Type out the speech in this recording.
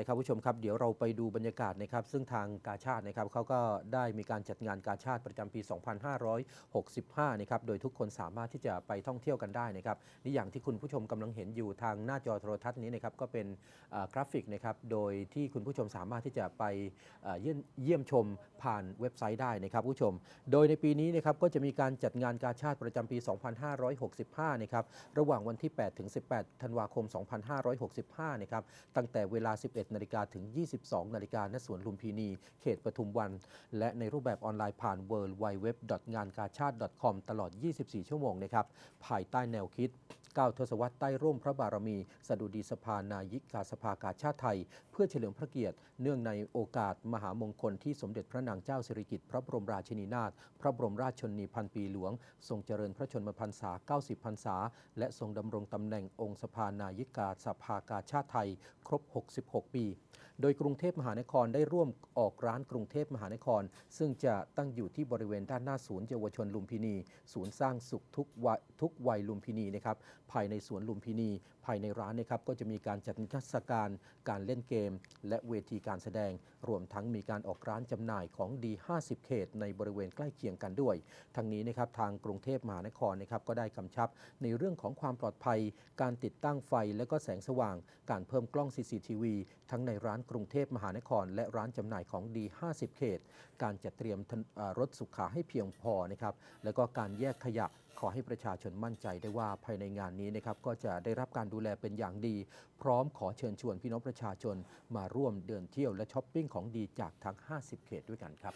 เลยครับผู้ชมครับเดี๋ยวเราไปดูบรรยากาศนะครับ ซึ่งทางกาชาตินะครับเขาก็ได้มีการจัดงานกาชาติประจำปี 2565 นะครับโดยทุกคนสามารถที่จะไปท่องเที่ยวกันได้นะครับนี่อย่างที่คุณผู้ชมกำลังเห็นอยู่ทางหน้าจอโทรทัศน์นี้นะครับก็เป็นกราฟิกนะครับโดยที่คุณผู้ชมสามารถที่จะไปเยี่ยมเยี่ยมชมผ่านเว็บไซต์ได้นะครับผู้ชม โดยในปีนี้นะครับก็จะมีการจัดงานกาชาติประจำปี 2565 นะครับระหว่างวันที่ 8 ถึง 18 ธันวาคม 2565 นะครับตั้งแต่เวลา 11นาฬิกาถึง 22นาฬิกาณสวนลุมพินี เขตปทุมวัน และในรูปแบบออนไลน์ผ่าน w w w งานกาชาติ .com ตลอด 24 ชั่วโมงนะครับภายใต้แนวคิด9 ทศวรรษใต้ร่มพระบารมี สดุดีสภานายิกาสภากาชาติไทย เพื่อเฉลิมพระเกียรติ เนื่องในโอกาสมหามงคลที่สมเด็จพระนางเจ้าสิริกิติ์พระบรมราชินีนาถพระบรมราชชนนีพันปีหลวง ทรงเจริญพระชนมพรรษา 90 พรรษา และทรงดำรงตำแหน่งองค์สภานายิกาสภากาชาติไทย ครบ 66 ปี โดยกรุงเทพมหานครได้ร่วมออกร้านกรุงเทพมหานคร ซึ่งจะตั้งอยู่ที่บริเวณด้านหน้าศูนย์เยาวชนลุมพินี ศูนย์สร้างสุขทุกวัยทุกวัยลุมพินีนะครับ ภายในสวนลุมพินี ภายในร้านนะครับก็จะมีการจัดนิทรรศการการเล่นเกม และเวทีการแสดง รวมทั้งมีการออกร้านจำหน่ายของดี 50 เขต ในบริเวณใกล้เคียงกันด้วย ทั้งนี้นะครับทางกรุงเทพมหานครนะครับก็ได้กำชับในเรื่องของความปลอดภัย การติดตั้งไฟและก็แสงสว่าง การเพิ่มกล้อง CCTV ทั้งในร้านกรุงเทพมหานคร และร้านจำหน่ายของดี 50 เขต การจัดเตรียมรถสุขาให้เพียงพอนะครับแล้วก็การแยกขยะขอให้ประชาชนมั่นใจได้ว่าภายในงานนี้นะครับก็จะได้รับการดูแลเป็นอย่างดี พร้อมขอเชิญชวนพี่น้องประชาชนมาร่วมเดินเที่ยวและช้อปปิ้งของดีจากทั้ง 50 เขตด้วยกันครับ